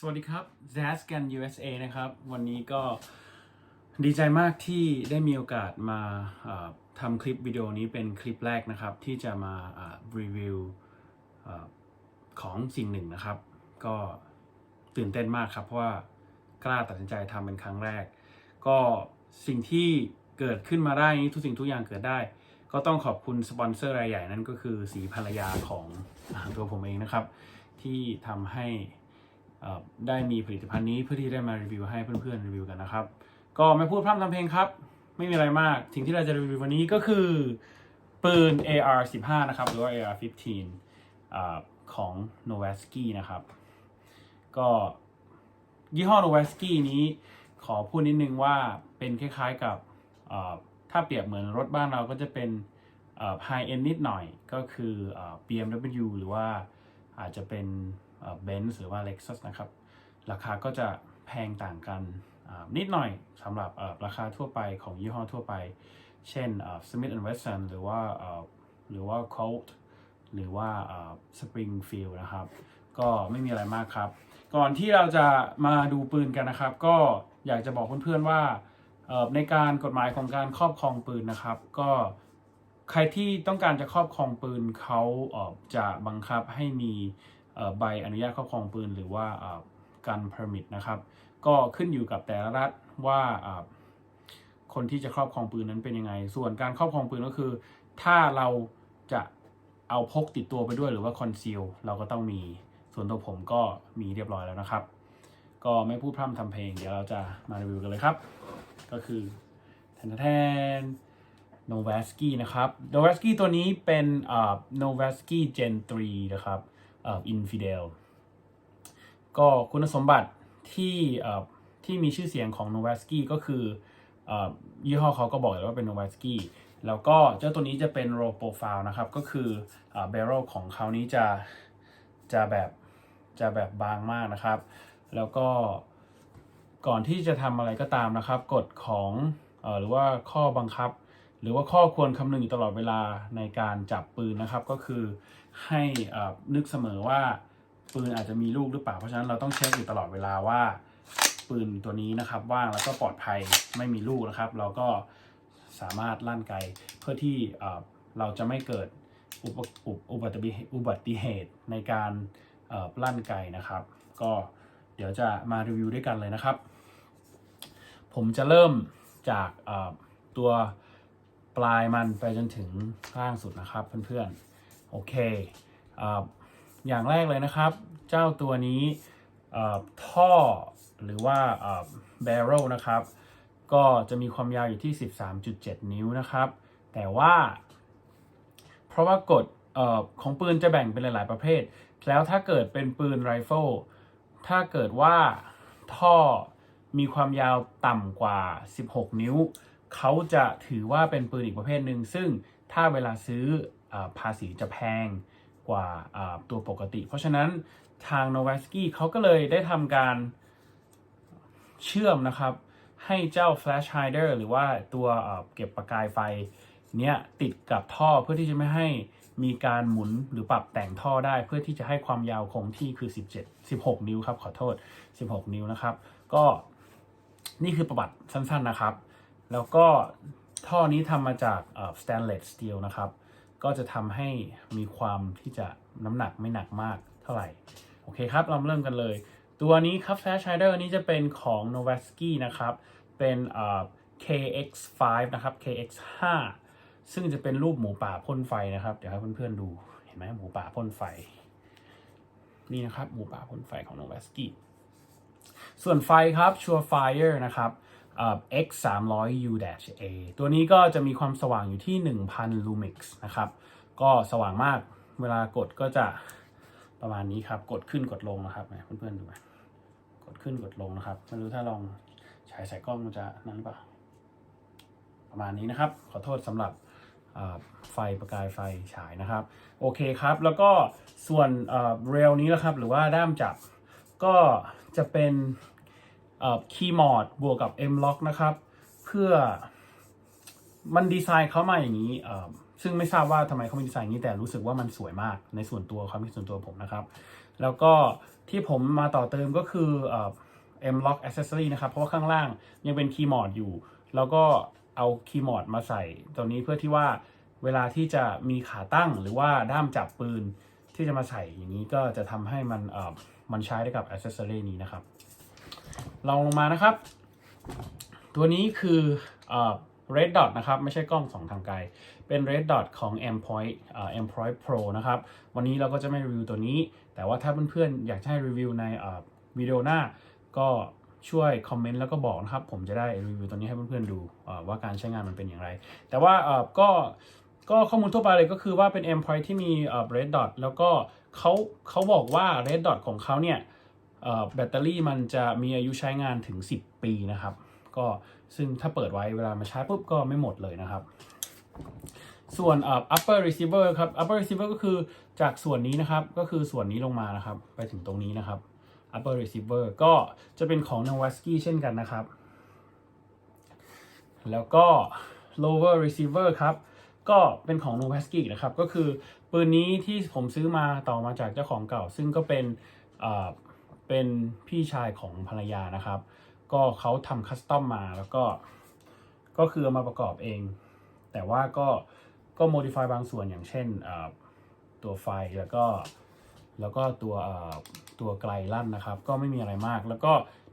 สวัสดีครับ z a s กัน USA นะครับ วันนี้ก็ดีใจมากที่ได้มีโอกาสมาทำคลิปวิดีโอนี้เป็นคลิปแรกนะครับ ที่จะมารีวิวอของสิ่งหนึ่งนะครับ ก็ตื่นเต้นมากครับ เพราะว่ากล้าตัดสินใจทำเป็นครั้งแรก ก็สิ่งที่เกิดขึ้นมาได้นี้ทุกสิ่งทุกอย่างเกิดได้ ก็ต้องขอบคุณสปอนเซอร์รายใหญ่นั่นก็คือสีภรรยาของอตัวผมเองนะครับ ที่ทำให้ ได้มีผลิตภัณฑ์นี้เพื่อที่ได้มารีวิวให้เพื่อนๆรีวิวกันนะครับ ก็ไม่พูดพร่ำทำเพลงครับ ไม่มีอะไรมาก สิ่งที่เราจะรีวิววันนี้ก็คือปืน AR 15นะครับหรือว่า AR 15อของ n o v a s k i นะครับ ก็ยี่ห้อ n o v a s k i นี้ขอพูดนิดนึงว่าเป็นคล้ายๆกับถ้าเปรียบเหมือนรถบ้านเราก็จะเป็นไฮเอ็นนิดหน่อยก็คือ BMW หรือว่าอาจจะเป็น เบนซ์หรือว่า Lexus นะครับ ราคาก็จะแพงต่างกันนิดหน่อยสำหรับราคาทั่วไปของยี่ห้อทั่วไป เช่น Smith Wesson หรือว่าหรือว่า Colt หรือว่า Springfield นะครับ ก็ไม่มีอะไรมากครับ ก่อนที่เราจะมาดูปืนกันนะครับ ก็อยากจะบอกเพื่อนๆว่าเอ่อในการกฎหมายของการครอบครองปืนนะครับ ก็ใครที่ต้องการจะครอบครองปืนเขาจะบังคับให้มี ใบอนุญาตครอบครองปืนหรือว่าการ permit นะครับ ก็ขึ้นอยู่กับแต่ละรัฐว่าคนที่จะครอบครองปืนนั้นเป็นยังไง ส่วนการครอบครองปืนก็คือ ถ้าเราจะเอาพกติดตัวไปด้วยหรือว่า conceal เราก็ต้องมี ส่วนตัวผมก็มีเรียบร้อยแล้วนะครับ ก็ไม่พูดพร่ำทำเพลง เดี๋ยวเราจะมารีวิวกันเลยครับ ก็คือแทนแทน n o v a s k i นะครับ n o v a s k i ตัวนี้เป็นเอ่อ n o v a s k i Gen 3นะครับ อ่อ Infidel ก็คุณสมบัติที่ที่มีชื่อเสียงของ n o v a s k i ก็คืออยี่ห้อเขาก็บอกอยู่แล้วว่าเป็น n o v a s k i แล้วก็เจ้าตัวนี้จะเป็น low profile นะครับ ก็คือเอ่อ barrel ของเขานี้จะจะแบบจะแบบบางมากนะครับ แล้วก็ก่อนที่จะทำอะไรก็ตามนะครับ กฎของอหรือว่าข้อบังคับ หรือว่าข้อควรคำนึงอยู่ตลอดเวลาในการจับปืนนะครับ ก็คือให้นึกเสมอว่าปืนอาจจะมีลูกหรือเปล่า เพราะฉะนั้นเราต้องเช็คอยู่ตลอดเวลาว่า ปืนตัวนี้นะครับ ว่างแล้วก็ปลอดภัยไม่มีลูกนะครับ เราก็สามารถลั่นไกเพื่อที่เราจะไม่เกิดอุบัติเหตุอุบัติเหตุในการลั่นไกนะครับ ก็เดี๋ยวจะมารีวิวด้วยกันเลยนะครับ ผมจะเริ่มจากตัว ปลายมันไปจนถึงล่างสุดนะครับเพื่อนๆ โอเคออย่างแรกเลยนะครับ เจ้าตัวนี้ท่อหรือว่าเอ่อ barrel นะครับ ก็จะมีความยาวอยู่ที่ 13.7 นิ้วนะครับ แต่ว่า เพราะว่ากฎของปืนจะแบ่งเป็นหลาย ๆ ประเภท แล้วถ้าเกิดเป็นปืนไรเฟิลถ้าเกิดว่าท่อมีความยาวต่ำกว่า 16 นิ้ว เขาจะถือว่าเป็นปืนอีกประเภทหนึ่ง ซึ่งถ้าเวลาซื้ออภาษีจะแพงกว่าตัวปกติ เพราะฉะนั้นทาง n o v a s k i เขาก็เลยได้ทำการเชื่อมนะครับ ให้เจ้า flash hider หรือว่าตัวเอ่อเก็บประกายไฟเนี้ยติดกับท่อเพื่อที่จะไม่ให้มีการหมุนหรือปรับแต่งท่อได้เพื่อที่จะให้ความยาวคงที่คือ 17 16 นิ้วครับ ขอโทษ 16 นิ้วนะครับ ก็นี่คือประวัติสั้นๆนะครับ แล้วก็ท่อนี้ทำมาจากเอ่อ stainless steel นะครับ ก็จะทำให้มีความที่จะน้ำหนักไม่หนักมากเท่าไหร่ โอเคครับ เราเริ่มกันเลย ตัวนี้ครับ Flash Hider นี้จะเป็นของ n o v a s k i นะครับ เป็นเอ่อ KX5 นะครับ KX5 ซึ่งจะเป็นรูปหมูป่าพ่นไฟนะครับ เดี๋ยวให้เพื่อนๆดู เห็นไหมหมูป่าพ่นไฟ นี่นะครับ หมูป่าพ่นไฟของ n o v a s k i ส่วนไฟครับ Surefire นะครับ X 3 0 0 U-A ตัวนี้ก็จะมีความสว่างอยู่ที่ 1,000 lumix นะครับ ก็สว่างมากเวลากดก็จะประมาณนี้ครับ กดขึ้นกดลงนะครับเพื่อนๆดูไหมกดขึ้นกดลงนะครับไม่รู้ถ้าลองฉายใส่กล้องมันจะนั้นหรือเปล่า ประมาณนี้นะครับ ขอโทษสำหรับไฟประกายไฟฉายนะครับ โอเคครับ แล้วก็ส่วนเรลนี้นะครับ หรือว่าด้ามจับก็จะเป็น คีย์มอดบวกกับ M lock นะครับ เพื่อมันดีไซน์เขามาอย่างนี้ ซึ่งไม่ทราบว่าทำไมเขาไม่ดีไซน์อย่างนี้แต่รู้สึกว่ามันสวยมากในส่วนตัวความคิดส่วนตัวผมนะครับ แล้วก็ที่ผมมาต่อเติมก็คือเอ่อ M Lock Accessory นะครับ เพราะว่าข้างล่างยังเป็นคีย์มอดอยู่ แล้วก็เอาคีย์มอดมาใส่ตัวนี้เพื่อที่ว่าเวลาที่จะมีขาตั้งหรือว่าด้ามจับปืนที่จะมาใส่อย่างนี้ก็จะทำให้มันมันใช้ได้กับ Accessory นี้นะครับ ลองลงมานะครับ ตัวนี้คือเอ่อ Red Dot นะครับ ไม่ใช่กล้องสองทางไกล เป็น Red Dot ของ M Point เอ่อ M Point Pro นะครับ วันนี้เราก็จะไม่รีวิวตัวนี้ แต่ว่าถ้าเพื่อนๆ อยากให้รีวิวในเอ่อวิดีโอหน้า ก็ช่วยคอมเมนต์แล้วก็บอกนะครับ ผมจะได้รีวิวตัวนี้ให้เพื่อนๆดูว่าการใช้งานมันเป็นอย่างไร แต่ว่าเอ่อก็ก็ข้อมูลทั่วไปเลยก็คือว่าเป็น M Point ที่มีเอ่อ Red Dot แล้วก็เขาเขาบอกว่า Red Dot ของเขาเนี่ย แบตเตอรี่มันจะมีอายุใช้งานถึง 10 ปีนะครับ ก็ซึ่งถ้าเปิดไว้เวลามาใชาร์จปุ๊บก็ไม่หมดเลยนะครับ ส่วน upper receiver ครับ upper receiver ก็คือจากส่วนนี้นะครับ ก็คือส่วนนี้ลงมานะครับ ไปถึงตรงนี้นะครับ upper receiver ก็จะเป็นของ n o w a s k i เช่นกันนะครับ แล้วก็ lower receiver ครับ ก็เป็นของ n o w a s k i นะครับ ก็คือปืนนี้ที่ผมซื้อมาต่อมาจากเจ้าของเก่า ซึ่งก็เป็น เป็นพี่ชายของภรรยานะครับ ก็เขาทำคัสตอมมาแล้วก็ก็คือเอามาประกอบเอง แต่ว่าก็ก็ modify บางส่วนอย่างเช่นตัวไฟแล้วก็แล้วก็ตัวตัวไกลลั่นนะครับ ก็ไม่มีอะไรมาก แล้วก็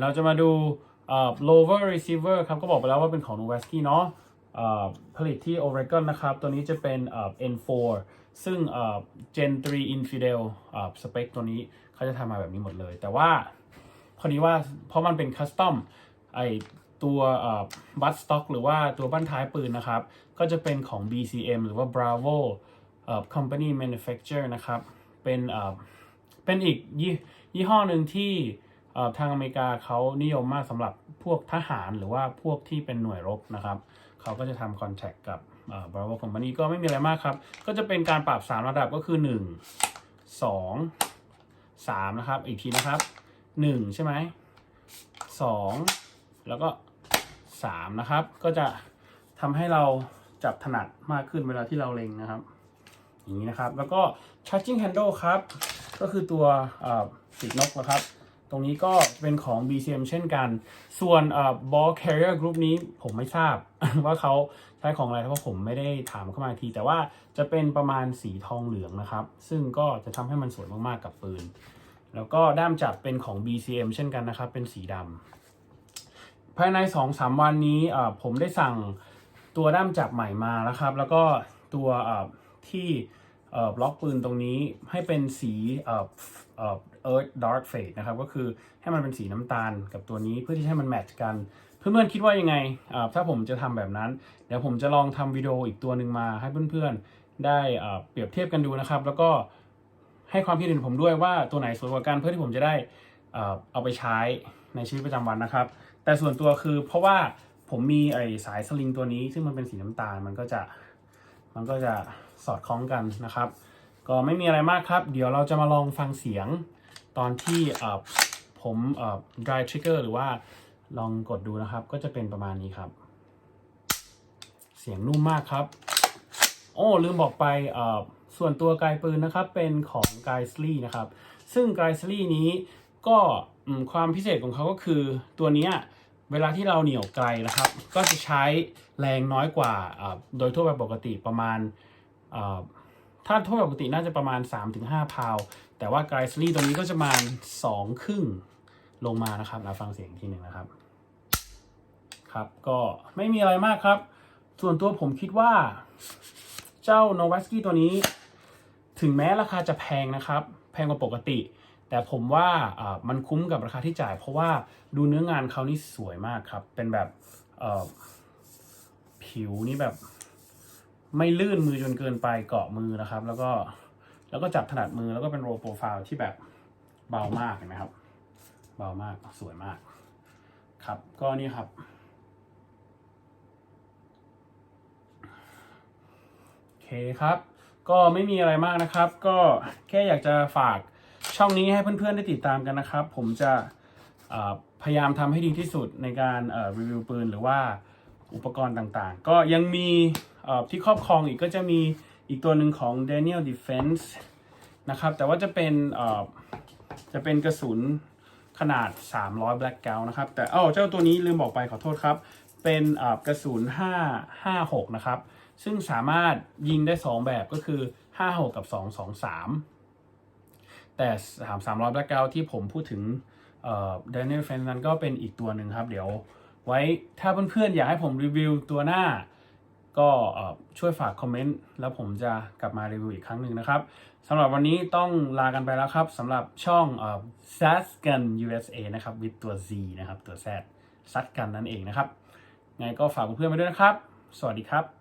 เราจะมาดู lower receiver ครับ ก็บอกไปแล้วว่าเป็นของ n o v a s k i เนาะ ผลิตที่ Oregon นะครับ ตัวนี้จะเป็น N4 ซึ่ง Gen 3 Infidel สเปคตัวนี้เขาจะทำมาแบบนี้หมดเลย แต่ว่าพอดีว่าเพราะมันเป็นคัสตอมไอตัวบัตสต็อกหรือว่าตัวบั้นท้ายปืนนะครับ ก็จะเป็นของ BCM หรือว่า Bravo Company Manufacture นะครับ เป็นเป็นอีกยี่ยี่ห้อหนึ่งที่ทางอเมริกาเขานิยมมากสำหรับพวกทหารหรือว่าพวกที่เป็นหน่วยรบนะครับ เขาก็จะทำคอนแทคกับเอ่อ Bravo Company ก็ไม่มีอะไรมากครับ ก็จะเป็นการปรับ 3 ระดับก็คือ 1 2 3 นะครับ อีกทีนะครับหนึ่งใช่ไหมสองแล้วก็สามนะครับ ก็จะทำให้เราจับถนัดมากขึ้นเวลาที่เราเล็งนะครับ อย่างนี้นะครับ แล้วก็ charging handle ครับ ก็คือตัวเอ่อปีกนกนะครับ ตรงนี้ก็เป็นของ BCM เช่นกัน ส่วนเอ่อ ball carrier group นี้ผมไม่ทราบ ว่าเขาใช้ของอะไรเพราะผมไม่ได้ถามเข้ามาที แต่ว่าจะเป็นประมาณสีทองเหลืองนะครับ ซึ่งก็จะทำให้มันสวยมากๆกับปืน แล้วก็ด้ามจับเป็นของ BCM เช่นกันนะครับ เป็นสีดำภายใน 2-3 วันนี้เอ่อผมได้สั่งตัวด้ามจับใหม่มาแล้วครับ แล้วก็ตัวเอ่อที่ บล็อกปืนตรงนี้ให้เป็นสีเอ่อเอ่อ Earth Dark Fade นะครับก็คือให้มันเป็นสีน้ำตาลกับตัวนี้เพื่อที่ให้มันแมทช์กัน เพื่อนๆคิดว่ายังไงถ้าผมจะทำแบบนั้น เดี๋ยวผมจะลองทำวิดีโออีกตัวหนึ่งมาให้เพื่อนๆได้เปรียบเทียบกันดูนะครับ แล้วก็ให้ความคิดเห็นผมด้วยว่าตัวไหนสวยกว่ากันเพื่อที่ผมจะได้เอ่อเอาไปใช้ในชีวิตประจำวันนะครับ แต่ส่วนตัวคือเพราะว่าผมมีไอสายสลิงตัวนี้ซึ่งมันเป็นสีน้ำตาลมันก็จะ มันก็จะสอดคล้องกันนะครับ ก็ไม่มีอะไรมากครับ เดี๋ยวเราจะมาลองฟังเสียงตอนที่ผม dry trigger หรือว่าลองกดดูนะครับ ก็จะเป็นประมาณนี้ครับ เสียงนุ่มมากครับ โอ้ลืมบอกไปส่วนตัวไกลปืนนะครับเป็นของไกสลี่นะครับ ซึ่งไกสลี่นี้ก็ความพิเศษของเขาก็คือตัวนี้ เวลาที่เราเหนี่ยวไกลนะครับ ก็จะใช้แรงน้อยกว่าโดยทั่วไปปกติประมาณถ้าทั่วไปปกติน่าจะประมาณ 3-5 พาว แต่ว่าไกสลี่ตัวนี้ก็จะประมาณ2ครึ่งลงมานะครับเราฟังเสียงทีหนึ่งนะครับครับก็ไม่มีอะไรมากครับ ส่วนตัวผมคิดว่าเจ้า n o v a s k i ตัวนี้ ถึงแม้ราคาจะแพงนะครับ แพงกว่าปกติ แต่ผมว่ามันคุ้มกับราคาที่จ่าย เพราะว่าดูเนื้องานเขานี่สวยมากครับ เป็นแบบผิวนี่แบบ ไม่ลื่นมือจนเกินไปเกาะมือนะครับ แล้วก็แล้วก็จับถนัดมือแล้วก็เป็นโรโปรไฟล์ที่แบบเบามากเห็นไหมครับ เบามากสวยมาก ครับก็นี่ครับ โอเคครับ ก็ไม่มีอะไรมากนะครับ ก็แค่อยากจะฝาก ช่องนี้ให้เพื่อนๆได้ติดตามกันนะครับ ผมจะพยายามทำให้ดีที่สุดในการรีวิวปืนหรือว่าอุปกรณ์ต่างๆ ก็ยังมีที่ครอบครองอีกก็จะมีอีกตัวหนึ่งของ Daniel Defense นะครับ แต่ว่าจะเป็นจะเป็นกระสุนขนาด 300 Black g o u นะครับ แต่เอ้าเจ้าตัวนี้ลืมบอกไปขอโทษครับ เป็นกระสุน 556 นะครับ ซึ่งสามารถยิงได้ 2 แบบก็คือ 56 กับ 223 แต่3 300 Black g o u ที่ผมพูดถึงเอ่อ Daniel f e n นั้นก็เป็นอีกตัวหนึ่งครับ เดี๋ยวไว้ถ้าเพื่อนๆอยากให้ผมรีวิวตัวหน้า ก็ช่วยฝากคอมเมนต์แล้วผมจะกลับมารีวิวอีกครั้งหนึ่งนะครับสำหรับวันนี้ต้องลากันไปแล้วครับสำหรับช่องเอ่อ s a s g a n USA นะครับ with ตัว Z นะครับ ตัว Z ซัดกันนั่นเองนะครับไงก็ฝากเพื่อนๆไปด้วยนะครับ สวัสดีครับ